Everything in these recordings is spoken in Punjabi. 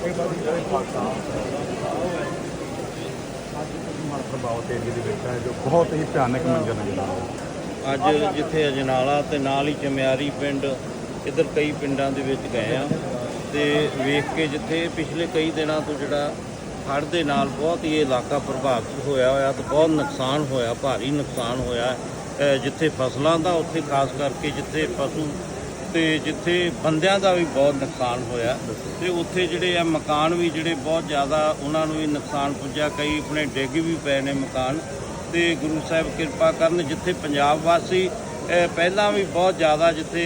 ਮਨ ਪ੍ਰਭਾਵਿਤ ਏਰੀਏ ਦੇ ਵਿੱਚ ਹੈ ਜੋ ਬਹੁਤ ਹੀ ਭਿਆਨਕ ਮੰਜ਼ਰ ਨਜ਼ਰ ਆ ਰਿਹਾ ਅੱਜ ਜਿੱਥੇ ਅਜਨਾਲਾ ਤੇ ਨਾਲ ਹੀ ਚਮਿਆਰੀ ਪਿੰਡ, ਇੱਧਰ ਕਈ ਪਿੰਡਾਂ ਦੇ ਵਿੱਚ ਗਏ ਆ। ਤੇ ਵੇਖ ਕੇ ਜਿੱਥੇ ਪਿਛਲੇ ਕਈ ਦਿਨਾਂ ਤੋਂ ਜਿਹੜਾ ਹੜ੍ਹ ਦੇ ਨਾਲ ਬਹੁਤ ਹੀ ਇਲਾਕਾ ਪ੍ਰਭਾਵਿਤ ਹੋਇਆ ਹੋਇਆ ਤੇ ਬਹੁਤ ਨੁਕਸਾਨ ਹੋਇਆ, ਭਾਰੀ ਨੁਕਸਾਨ ਹੋਇਆ ਜਿੱਥੇ ਫਸਲਾਂ ਦਾ ਉੱਥੇ ਖਾਸ ਕਰਕੇ ਜਿੱਥੇ ਪਸ਼ੂ ਤੇ ਜਿੱਥੇ ਬੰਦਿਆਂ ਦਾ ਵੀ ਬਹੁਤ ਨੁਕਸਾਨ ਹੋਇਆ ਤੇ ਉੱਥੇ ਜਿਹੜੇ ਆ ਮਕਾਨ ਵੀ ਜਿਹੜੇ ਬਹੁਤ ਜ਼ਿਆਦਾ ਉਹਨਾਂ ਨੂੰ ਵੀ ਨੁਕਸਾਨ ਪੁੱਜਾ ਕਈ ਆਪਣੇ ਡਿੱਗ ਵੀ ਪਏ ਨੇ ਮਕਾਨ ਤੇ ਗੁਰੂ ਸਾਹਿਬ ਕਿਰਪਾ ਕਰਨ ਜਿੱਥੇ ਪੰਜਾਬ ਵਾਸੀ ਪਹਿਲਾਂ ਵੀ ਬਹੁਤ ਜ਼ਿਆਦਾ ਜਿੱਥੇ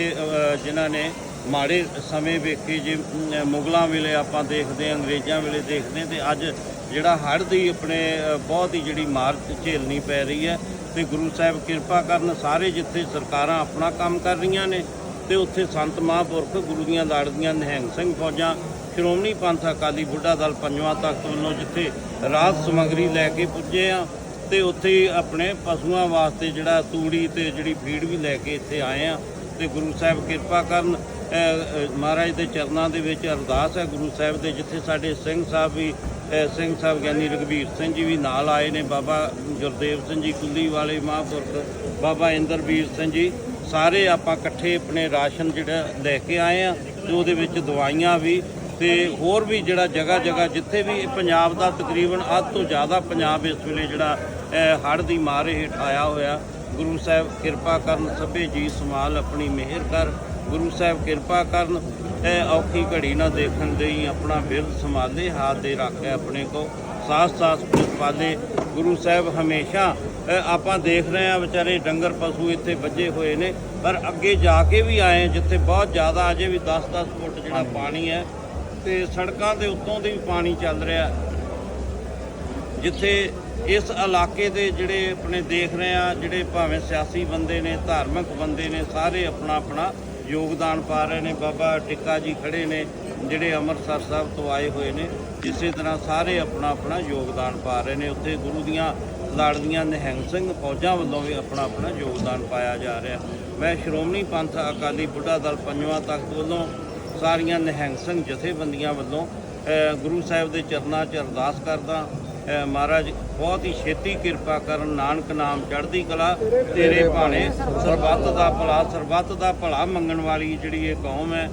ਜਿਨ੍ਹਾਂ ਨੇ ਮਾੜੇ ਸਮੇਂ ਵੇਖੇ ਜੇ ਮੁਗਲਾਂ ਵੇਲੇ ਆਪਾਂ ਦੇਖਦੇ ਹਾਂ, ਅੰਗਰੇਜ਼ਾਂ ਵੇਲੇ ਦੇਖਦੇ ਹਾਂ ਤੇ ਅੱਜ ਜਿਹੜਾ ਹੜ੍ਹ ਦੀ ਆਪਣੇ ਬਹੁਤ ਹੀ ਜਿਹੜੀ ਮਾਰ ਝੇਲਣੀ ਪੈ ਰਹੀ ਹੈ ਤੇ ਗੁਰੂ ਸਾਹਿਬ ਕਿਰਪਾ ਕਰਨ ਸਾਰੇ ਜਿੱਥੇ ਸਰਕਾਰਾਂ ਆਪਣਾ ਕੰਮ ਕਰ ਰਹੀਆਂ ਨੇ ਤੇ ਉੱਥੇ ਸੰਤ ਮਹਾਂਪੁਰਖ ਗੁਰੂ ਦੀਆਂ ਲਾੜਦੀਆਂ ਨਿਹੰਗ ਸਿੰਘ ਫੌਜਾਂ, ਸ਼੍ਰੋਮਣੀ ਪੰਥ ਅਕਾਲੀ ਬੁੱਢਾ ਦਲ ਪੰਜਵਾਂ ਤਖਤ ਵੱਲੋਂ ਜਿੱਥੇ ਰਾਤ ਸਮਗਰੀ ਲੈ ਕੇ ਪੁੱਜੇ ਆ ਤੇ ਉੱਥੇ ਆਪਣੇ ਪਸ਼ੂਆਂ ਵਾਸਤੇ ਜਿਹੜਾ ਤੂੜੀ ਤੇ ਜਿਹੜੀ ਫੀਡ ਵੀ ਲੈ ਕੇ ਇੱਥੇ ਆਏ ਆ ਤੇ ਗੁਰੂ ਸਾਹਿਬ ਕਿਰਪਾ ਕਰਨ ਮਹਾਰਾਜ ਦੇ ਚਰਨਾਂ ਦੇ ਵਿੱਚ ਅਰਦਾਸ ਹੈ ਗੁਰੂ ਸਾਹਿਬ ਦੇ, ਜਿੱਥੇ ਸਾਡੇ ਸਿੰਘ ਸਾਹਿਬ ਵੀ ਸਿੰਘ ਸਾਹਿਬ ਗਿਆਨੀ ਰਘਬੀਰ ਸਿੰਘ ਜੀ ਵੀ ਨਾਲ ਆਏ ਨੇ, ਬਾਬਾ ਗੁਰਦੇਵ ਸਿੰਘ ਜੀ ਕੁੱਲੀ ਵਾਲੇ ਮਹਾਂਪੁਰਖ, ਬਾਬਾ ਇੰਦਰਬੀਰ ਸਿੰਘ ਜੀ ਸਾਰੇ ਆਪਾਂ ਇਕੱਠੇ ਆਪਣੇ ਰਾਸ਼ਨ ਜਿਹੜਾ ਲੈ ਕੇ ਆਏ ਆ ਤੇ ਉਹਦੇ ਵਿੱਚ ਦਵਾਈਆਂ ਵੀ ਤੇ ਹੋਰ ਵੀ ਜਿਹੜਾ ਜਗ੍ਹਾ ਜਗ੍ਹਾ ਜਿੱਥੇ ਵੀ ਪੰਜਾਬ ਦਾ ਤਕਰੀਬਨ ਅੱਧ ਤੋਂ ਜ਼ਿਆਦਾ ਪੰਜਾਬ ਇਸ ਵੇਲੇ ਜਿਹੜਾ ਹੜ੍ਹ ਦੀ ਮਾਰ ਹੇਠ ਆਇਆ ਹੋਇਆ। ਗੁਰੂ ਸਾਹਿਬ ਕਿਰਪਾ ਕਰਨ ਸਭੇ ਜੀ ਸੰਭਾਲ ਆਪਣੀ ਮਿਹਰ ਕਰ। ਗੁਰੂ ਸਾਹਿਬ ਕਿਰਪਾ ਕਰਨ, ਇਹ ਔਖੀ ਘੜੀ ਨਾ ਦੇਖਣ ਦੇਈ ਆਪਣਾ ਬਿਰਧ ਸੰਭਾਲੇ, ਹਾਥ ਦੇ ਰੱਖੇ ਆਪਣੇ ਕੋ ਸਾਸ ਸਾਸ ਪਾਲੇ। ਗੁਰੂ ਸਾਹਿਬ ਹਮੇਸ਼ਾ ਆਪਾਂ ਦੇਖ ਰਹੇ ਆ ਵਿਚਾਰੇ ਡੰਗਰ ਪਸ਼ੂ ਇੱਥੇ ਵੱਜੇ ਹੋਏ ਨੇ ਪਰ ਅੱਗੇ ਜਾ ਕੇ ਵੀ ਆਏ ਜਿੱਥੇ ਬਹੁਤ ਜ਼ਿਆਦਾ ਅਜੇ ਵੀ 10-10 ਫੁੱਟ ਜਿਹੜਾ ਪਾਣੀ ਹੈ ਤੇ ਸੜਕਾਂ ਦੇ ਉੱਤੋਂ ਦੀ ਵੀ ਪਾਣੀ ਚੱਲ ਰਿਹਾ ਜਿੱਥੇ ਇਸ ਇਲਾਕੇ ਦੇ ਜਿਹੜੇ ਆਪਣੇ ਦੇਖ ਰਹੇ ਆ ਜਿਹੜੇ ਭਾਵੇਂ ਸਿਆਸੀ ਬੰਦੇ ਨੇ ਧਾਰਮਿਕ ਬੰਦੇ ਨੇ ਸਾਰੇ ਆਪਣਾ ਆਪਣਾ ਯੋਗਦਾਨ ਪਾ ਰਹੇ ਨੇ। ਬਾਬਾ ਟਿੱਕਾ ਜੀ ਖੜੇ ਨੇ ਜਿਹੜੇ ਅੰਮ੍ਰਿਤਸਰ ਸਾਹਿਬ ਤੋਂ ਆਏ ਹੋਏ ਨੇ ਇਸੇ ਤਰ੍ਹਾਂ ਸਾਰੇ ਆਪਣਾ ਆਪਣਾ ਯੋਗਦਾਨ ਪਾ ਰਹੇ ਨੇ। ਉੱਥੇ ਗੁਰੂ ਦੀਆਂ ਲਾੜਦੀਆਂ ਨਿਹੰਗ ਸਿੰਘ ਫੌਜਾਂ ਵੱਲੋਂ ਵੀ ਆਪਣਾ ਆਪਣਾ ਯੋਗਦਾਨ ਪਾਇਆ ਜਾ ਰਿਹਾ। ਮੈਂ ਸ਼੍ਰੋਮਣੀ ਪੰਥ ਅਕਾਲੀ ਬੁੱਢਾ ਦਲ ਪੰਜਵਾਂ ਤਖਤ ਵੱਲੋਂ ਸਾਰੀਆਂ ਨਿਹੰਗ ਸਿੰਘ ਜਥੇਬੰਦੀਆਂ ਵੱਲੋਂ ਗੁਰੂ ਸਾਹਿਬ ਦੇ ਚਰਨਾਂ 'ਚ ਅਰਦਾਸ ਕਰਦਾ ਮਹਾਰਾਜ, ਬਹੁਤ ਹੀ ਛੇਤੀ ਕਿਰਪਾ ਕਰਨ, ਨਾਨਕ ਨਾਮ ਚੜ੍ਹਦੀ ਕਲਾ, ਤੇਰੇ ਭਾਣੇ ਸਰਬੱਤ ਦਾ ਭਲਾ, ਸਰਬੱਤ ਦਾ ਭਲਾ ਮੰਗਣ ਵਾਲੀ ਜਿਹੜੀ ਇਹ ਕੌਮ ਹੈ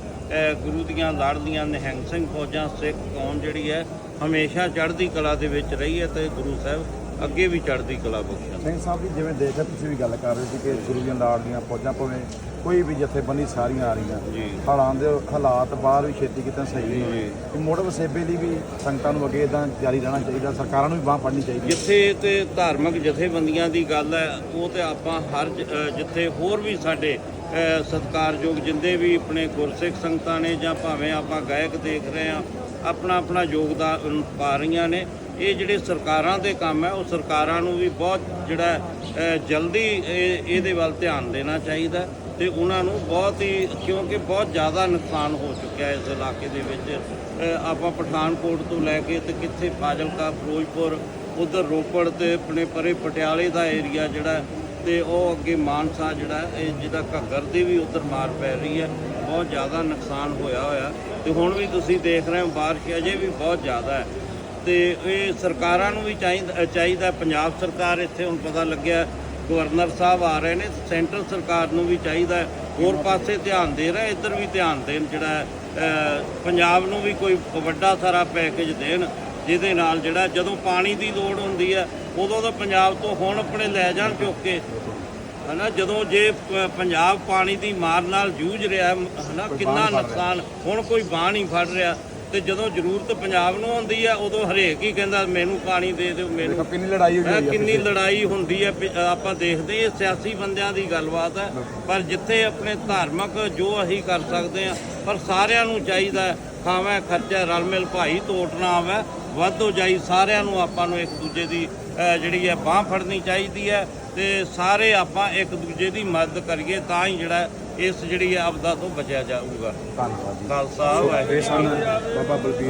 ਗੁਰੂ ਦੀਆਂ ਲੜਦੀਆਂ ਨਿਹੰਗ ਸਿੰਘ ਫੌਜਾਂ ਸਿੱਖ ਕੌਮ ਜਿਹੜੀ ਹੈ, ਹਮੇਸ਼ਾ ਚੜ੍ਹਦੀ ਕਲਾ ਦੇ ਵਿੱਚ ਰਹੀ ਹੈ ਤੇ ਗੁਰੂ ਸਾਹਿਬ ਅੱਗੇ ਵੀ ਚੜ੍ਹਦੀ ਕਲਾ ਬਖਸ਼ਣ। ਸਿੰਘ ਸਾਹਿਬ ਜੀ ਜਿਵੇਂ ਦੇਖਿਆ ਤੁਸੀਂ ਵੀ ਗੱਲ ਕਰ ਰਹੇ ਸੀ ਕਿ ਗੁਰੂ ਲਾੜ ਦੀਆਂ ਫੌਜਾਂ ਭਾਵੇਂ ਕੋਈ ਵੀ ਜਥੇਬੰਦੀ ਸਾਰੀਆਂ ਆ ਰਹੀਆਂ ਜੀ। ਹਾਲਾਂ ਦੇ ਹਾਲਾਤ ਬਾਹਰ ਵੀ ਛੇਤੀ ਕਿਤੇ ਸਹੀ ਨਹੀਂ। ਕਿ ਮੁੜ ਵਸੇਬੇ ਲਈ ਵੀ ਸੰਗਤਾਂ ਨੂੰ ਅੱਗੇ ਇਦਾਂ ਜਾਰੀ ਰਹਿਣਾ ਚਾਹੀਦਾ ਸਰਕਾਰਾਂ ਨੂੰ ਵੀ ਬਾਹ ਫੜਨੀ ਚਾਹੀਦੀ। ਜਿੱਥੇ ਤੇ ਧਾਰਮਿਕ ਜਥੇਬੰਦੀਆਂ ਦੀ ਗੱਲ ਹੈ ਉਹ ਤੇ ਆਪਾਂ ਹਰ ਜਿੱਥੇ ਹੋਰ ਵੀ ਸਾਡੇ ਸਤਿਕਾਰਯੋਗ ਜਿੰਦੇ ਵੀ ਆਪਣੇ ਗੁਰਸਿੱਖ ਸੰਗਤਾਂ ਨੇ ਜਾਂ ਭਾਵੇਂ ਆਪਾਂ ਗਾਇਕ ਦੇਖ ਰਹੇ ਆ ਆਪਣਾ ਆਪਣਾ ਯੋਗਦਾਨ ਪਾ ਰਹੀਆਂ ਨੇ। ਇਹ ਜਿਹੜੇ ਸਰਕਾਰਾਂ ਦੇ ਕੰਮ ਹੈ ਉਹ ਸਰਕਾਰਾਂ ਨੂੰ ਵੀ ਬਹੁਤ ਜਿਹੜਾ ਜਲਦੀ ਇਹ- ਇਹਦੇ ਵੱਲ ਧਿਆਨ ਦੇਣਾ ਚਾਹੀਦਾ ਤੇ ਉਹਨਾਂ ਨੂੰ ਬਹੁਤ ਹੀ ਕਿਉਂਕਿ ਬਹੁਤ ਜ਼ਿਆਦਾ ਨੁਕਸਾਨ ਹੋ ਚੁੱਕਿਆ ਇਸ ਇਲਾਕੇ ਦੇ ਵਿੱਚ। ਆਪਾਂ ਪਠਾਨਕੋਟ ਤੋਂ ਲੈ ਕੇ ਤੇ ਕਿੱਥੇ ਫਾਜ਼ਿਲਕਾ ਫਿਰੋਜ਼ਪੁਰ ਉਧਰ ਰੋਪੜ ਤੇ ਆਪਣੇ ਪਰੇ ਪਟਿਆਲੇ ਦਾ ਏਰੀਆ ਜਿਹੜਾ ਹੈ, ਤੇ ਉਹ ਅੱਗੇ ਮਾਨਸਾ ਜਿਹੜਾ ਇਹ ਜਿਹਦਾ ਘੱਗਰ ਦੀ ਵੀ ਉਧਰ ਮਾਰ ਪੈ ਰਹੀ ਹੈ। ਬਹੁਤ ਜ਼ਿਆਦਾ ਨੁਕਸਾਨ ਹੋਇਆ ਹੋਇਆ। ਤੇ ਹੁਣ ਵੀ ਤੁਸੀਂ ਦੇਖ ਰਹੇ ਹੋ ਬਾਰਿਸ਼ ਅਜੇ ਵੀ ਬਹੁਤ ਜ਼ਿਆਦਾ ਹੈ। ਤੇ ਇਹ ਸਰਕਾਰਾਂ ਨੂੰ ਵੀ ਚਾਹੀਦਾ ਚਾਹੀਦਾ ਪੰਜਾਬ ਸਰਕਾਰ ਇੱਥੇ ਹੁਣ ਪਤਾ ਲੱਗਿਆ ਗਵਰਨਰ ਸਾਹਿਬ ਆ ਰਹੇ ਨੇ, ਸੈਂਟਰ ਸਰਕਾਰ ਨੂੰ ਵੀ ਚਾਹੀਦਾ ਹੋਰ ਪਾਸੇ ਧਿਆਨ ਦੇ ਰਿਹਾ, ਇੱਧਰ ਵੀ ਧਿਆਨ ਦੇਣ ਜਿਹੜਾ ਪੰਜਾਬ ਨੂੰ ਵੀ ਕੋਈ ਵੱਡਾ ਸਾਰਾ ਪੈਕੇਜ ਦੇਣ, ਜਿਹਦੇ ਨਾਲ ਜਿਹੜਾ ਜਦੋਂ ਪਾਣੀ ਦੀ ਲੋੜ ਹੁੰਦੀ ਹੈ, ਉਦੋਂ ਤਾਂ ਪੰਜਾਬ ਤੋਂ ਹੁਣ ਆਪਣੇ ਲੈ ਜਾਣ ਚੁੱਕ ਕੇ ਹਨਾ ਜਦੋਂ ਜੇ ਪੰਜਾਬ ਪਾਣੀ ਦੀ ਮਾਰ ਨਾਲ ਜੂਝ ਰਿਹਾ ਹੈ, ਹਨਾ ਕਿੰਨਾ ਨੁਕਸਾਨ ਹੁਣ ਕੋਈ ਬਾਹ ਨਹੀਂ ਫੜ ਰਿਹਾ ਤੇ ਜਦੋਂ ਜ਼ਰੂਰਤ ਪੰਜਾਬ ਨੂੰ ਹੁੰਦੀ ਹੈ ਉਦੋਂ ਹਰੇਕ ਹੀ ਕਹਿੰਦਾ ਮੈਨੂੰ ਪਾਣੀ ਦੇ ਦਿਓ ਮੈਨੂੰ ਕਿੰਨੀ ਲੜਾਈ ਹੈ ਕਿੰਨੀ ਲੜਾਈ ਹੁੰਦੀ ਹੈ ਆਪਾਂ ਦੇਖਦੇ ਇਹ ਸਿਆਸੀ ਬੰਦਿਆਂ ਦੀ ਗੱਲਬਾਤ ਹੈ ਪਰ ਜਿੱਥੇ ਆਪਣੇ ਧਾਰਮਿਕ ਜੋ ਅਸੀਂ ਕਰ ਸਕਦੇ ਆ ਪਰ ਸਾਰਿਆਂ ਨੂੰ ਚਾਹੀਦਾ ਖਾਵੇਂ ਖਰਚਾ ਰਲ ਮਿਲ ਭਾਈ ਤੋਟ ਨਾ ਆਵੇ ਵਾਧੋ ਜਾਈ ਸਾਰਿਆਂ ਨੂੰ ਆਪਾਂ ਨੂੰ ਇੱਕ ਦੂਜੇ ਦੀ ਜਿਹੜੀ ਹੈ ਬਾਹ ਫੜਨੀ ਚਾਹੀਦੀ ਹੈ ਤੇ ਸਾਰੇ ਆਪਾਂ ਇੱਕ ਦੂਜੇ ਦੀ ਮਦਦ ਕਰੀਏ ਤਾਂ ਹੀ ਜਿਹੜਾ ਇਸ ਜਿਹੜੀ ਆਪਦਾ ਤੋਂ ਬਚਿਆ ਜਾਊਗਾ। ਧੰਨਵਾਦ ਜੀ। ਖਾਲਸਾ ਵਾਹਿਗੁਰੂ। ਇਹ ਸਨ ਬਾਬਾ ਬਲਬੀਰ